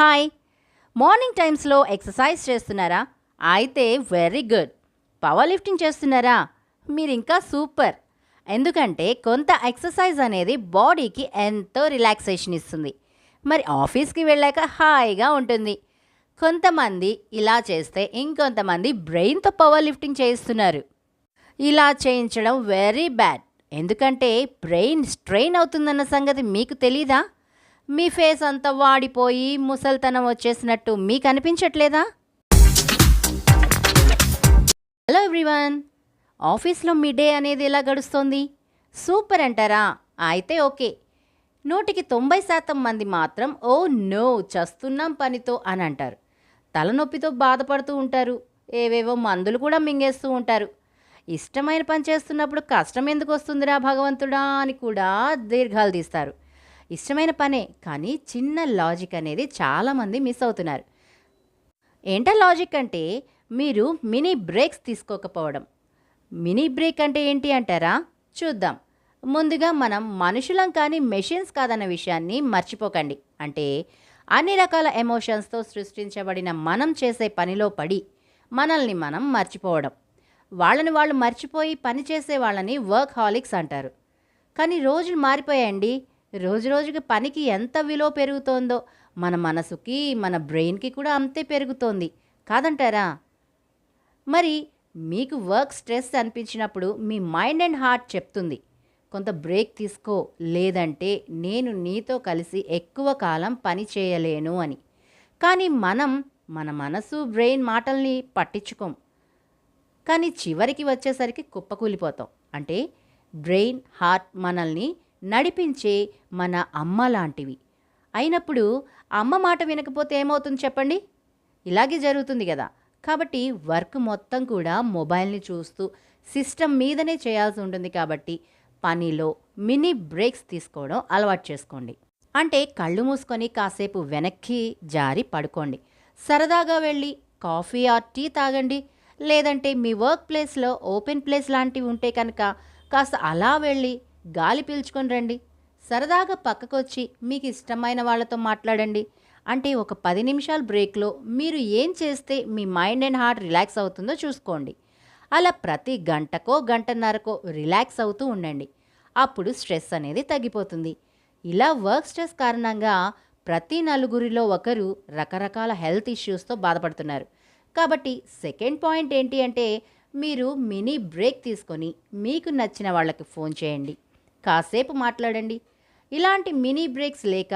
Hi. Morning టైమ్స్లో exercise చేస్తున్నారా? అయితే వెరీ గుడ్. పవర్ లిఫ్టింగ్ చేస్తున్నారా? మీరు ఇంకా సూపర్. ఎందుకంటే కొంత ఎక్సర్సైజ్ అనేది బాడీకి ఎంతో రిలాక్సేషన్ ఇస్తుంది. మరి ఆఫీస్కి వెళ్ళాక హాయిగా ఉంటుంది. కొంతమంది ఇలా చేస్తే ఇంకొంతమంది బ్రెయిన్తో పవర్ లిఫ్టింగ్ చేయిస్తున్నారు. ఇలా చేయించడం వెరీ బ్యాడ్. ఎందుకంటే బ్రెయిన్ స్ట్రెయిన్ అవుతుందన్న సంగతి మీకు తెలీదా? మీ ఫేస్ అంతా వాడిపోయి ముసల్తనం వచ్చేసినట్టు మీకు అనిపించట్లేదా? హలో ఎవ్రీవన్ ఆఫీస్లో మీ డే అనేది ఎలా గడుస్తోంది? సూపర్ అంటారా? అయితే ఓకే. నూటికి తొంభై శాతం మంది మాత్రం ఓ నో చస్తున్నాం పనితో అని అంటారు. తలనొప్పితో బాధపడుతూ ఉంటారు. ఏవేవో మందులు కూడా మింగేస్తూ ఉంటారు. ఇష్టమైన పని చేస్తున్నప్పుడు కష్టం ఎందుకు వస్తుందిరా భగవంతుడా అని కూడా దీర్ఘాలు తీస్తారు. ఇష్టమైన పనే కానీ చిన్న లాజిక్ అనేది చాలామంది మిస్ అవుతున్నారు. ఏంటా లాజిక్ అంటే మీరు మినీ బ్రేక్స్ తీసుకోకపోవడం. మినీ బ్రేక్ అంటే ఏంటి అంటారా? చూద్దాం. ముందుగా మనం మనుషులం కానీ మెషిన్స్ కాదన్న విషయాన్ని మర్చిపోకండి. అంటే అన్ని రకాల ఎమోషన్స్తో సృష్టించబడిన మనం చేసే పనిలో పడి మనల్ని మనం మర్చిపోవడం. వాళ్ళని వాళ్ళు మర్చిపోయి పని చేసే వాళ్ళని వర్క్ హాలిక్స్ అంటారు. కానీ రోజులు మారిపోయాయండి. రోజు రోజుకి పనికి ఎంత విలువ పెరుగుతోందో మన మనసుకి మన బ్రెయిన్కి కూడా అంతే పెరుగుతోంది. కాదంటారా? మరి మీకు వర్క్ స్ట్రెస్ అనిపించినప్పుడు మీ మైండ్ అండ్ హార్ట్ చెప్తుంది కొంత బ్రేక్ తీసుకో లేదంటే నేను నీతో కలిసి ఎక్కువ కాలం పని చేయలేను అని. కానీ మనం మన మనసు బ్రెయిన్ మాటల్ని పట్టించుకోం. కానీ చివరికి వచ్చేసరికి కుప్పకూలిపోతాం. అంటే బ్రెయిన్ హార్ట్ మనల్ని నడిపించే మన అమ్మ లాంటివి అయినప్పుడు అమ్మ మాట వినకపోతే ఏమవుతుంది చెప్పండి? ఇలాగే జరుగుతుంది కదా. కాబట్టి వర్క్ మొత్తం కూడా మొబైల్ని చూస్తూ సిస్టమ్ మీదనే చేయాల్సి ఉంటుంది కాబట్టి పనిలో మినీ బ్రేక్స్ తీసుకోవడం అలవాటు చేసుకోండి. అంటే కళ్ళు మూసుకొని కాసేపు వెనక్కి జారి పడుకోండి. సరదాగా వెళ్ళి కాఫీ ఆర్ టీ తాగండి. లేదంటే మీ వర్క్ ప్లేస్లో ఓపెన్ ప్లేస్ లాంటివి ఉంటే కనుక కాస్త అలా వెళ్ళి గాలి పీల్చుకొని రండి. సరదాగా పక్కకొచ్చి మీకు ఇష్టమైన వాళ్ళతో మాట్లాడండి. అంటే ఒక పది నిమిషాల బ్రేక్లో మీరు ఏం చేస్తే మీ మైండ్ అండ్ హార్ట్ రిలాక్స్ అవుతుందో చూసుకోండి. అలా ప్రతి గంటకో గంటన్నరకో రిలాక్స్ అవుతూ ఉండండి. అప్పుడు స్ట్రెస్ అనేది తగ్గిపోతుంది. ఇలా వర్క్ స్ట్రెస్ కారణంగా ప్రతి నలుగురిలో ఒకరు రకరకాల హెల్త్ ఇష్యూస్తో బాధపడుతున్నారు. కాబట్టి సెకండ్ పాయింట్ ఏంటి అంటే మీరు మినీ బ్రేక్ తీసుకొని మీకు నచ్చిన వాళ్ళకి ఫోన్ చేయండి. కాసేపు మాట్లాడండి. ఇలాంటి మినీ బ్రేక్స్ లేక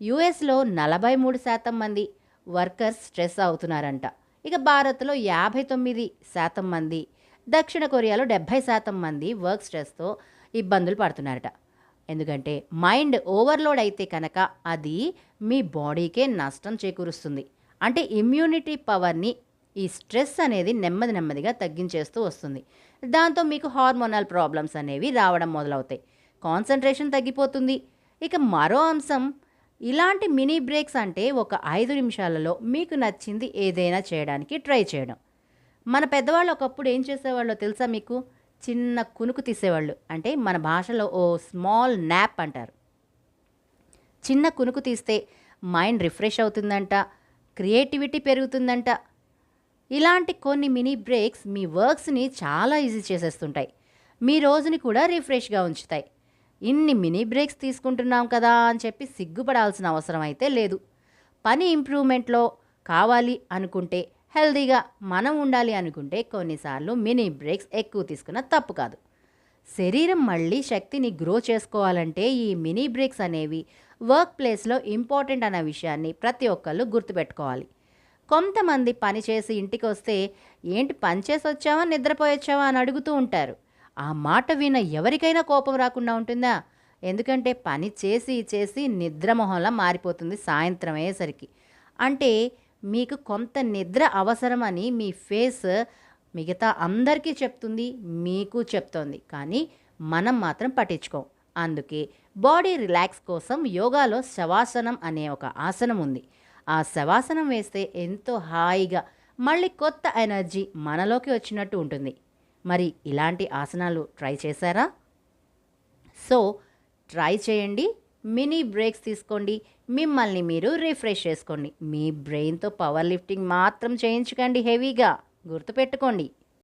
యుఎస్లో నలభై మూడు శాతం మంది వర్కర్స్ స్ట్రెస్ అవుతున్నారంట. ఇక భారత్లో యాభై తొమ్మిది శాతం మంది దక్షిణ కొరియాలో డెబ్భై శాతం మంది వర్క్ స్ట్రెస్తో ఇబ్బందులు పడుతున్నారట. ఎందుకంటే మైండ్ ఓవర్లోడ్ అయితే కనుక అది మీ బాడీకే నష్టం చేకూరుస్తుంది. అంటే ఇమ్యూనిటీ పవర్ని ఈ స్ట్రెస్ అనేది నెమ్మది నెమ్మదిగా తగ్గించేస్తూ వస్తుంది. దాంతో మీకు హార్మోనల్ ప్రాబ్లమ్స్ అనేవి రావడం మొదలవుతాయి. కాన్సన్ట్రేషన్ తగ్గిపోతుంది. ఇక మరో అంశం ఇలాంటి మినీ బ్రేక్స్ అంటే ఒక ఐదు నిమిషాలలో మీకు నచ్చింది ఏదైనా చేయడానికి ట్రై చేయడం. మన పెద్దవాళ్ళు ఒకప్పుడు ఏం చేసేవాళ్ళో తెలుసా మీకు? చిన్న కునుకు తీసేవాళ్ళు. అంటే మన భాషలో ఓ స్మాల్ న్యాప్ అంటారు. చిన్న కునుకు తీస్తే మైండ్ రిఫ్రెష్ అవుతుందంట క్రియేటివిటీ పెరుగుతుందంట. ఇలాంటి కొన్ని మినీ బ్రేక్స్ మీ వర్క్స్ని చాలా ఈజీ చేసేస్తుంటాయి. మీ రోజుని కూడా రిఫ్రెష్గా ఉంచుతాయి. ఇన్ని మినీ బ్రేక్స్ తీసుకుంటున్నాం కదా అని చెప్పి సిగ్గుపడాల్సిన అవసరం అయితే లేదు. పని ఇంప్రూవ్మెంట్లో కావాలి అనుకుంటే హెల్దీగా మనం ఉండాలి అనుకుంటే కొన్నిసార్లు మినీ బ్రేక్స్ ఎక్కువ తీసుకున్న తప్పు కాదు. శరీరం మళ్ళీ శక్తిని గ్రో చేసుకోవాలంటే ఈ మినీ బ్రేక్స్ అనేవి వర్క్ ప్లేస్లో ఇంపార్టెంట్ అన్న విషయాన్ని ప్రతి ఒక్కళ్ళు గుర్తుపెట్టుకోవాలి. కొంతమంది పని చేసి ఇంటికి వస్తే ఏంటి పని చేసి వచ్చావా నిద్రపోయొచ్చావా? అని అడుగుతూ ఉంటారు. ఆ మాట విన ఎవరికైనా కోపం రాకుండా ఉంటుందా? ఎందుకంటే పని చేసి చేసి నిద్రమొహంలా మారిపోతుంది సాయంత్రం అయ్యేసరికి అంటే మీకు కొంత నిద్ర అవసరమని మీ ఫేస్ మిగతా అందరికీ చెప్తుంది మీకు చెప్తోంది. కానీ మనం మాత్రం పట్టించుకోం. అందుకే బాడీ రిలాక్స్ కోసం యోగాలో శవాసనం అనే ఒక ఆసనం ఉంది. ఆ శవాసనం వేస్తే ఎంతో హాయిగా మళ్ళీ కొత్త ఎనర్జీ మనలోకి వచ్చినట్టు ఉంటుంది. మరి ఇలాంటి ఆసనాలు ట్రై చేశారా? సో ట్రై చేయండి. మినీ బ్రేక్స్ తీసుకోండి. మిమ్మల్ని మీరు రిఫ్రెష్ చేసుకోండి. మీ బ్రెయిన్తో పవర్ లిఫ్టింగ్ మాత్రం చేయించకండి హెవీగా. గుర్తుపెట్టుకోండి.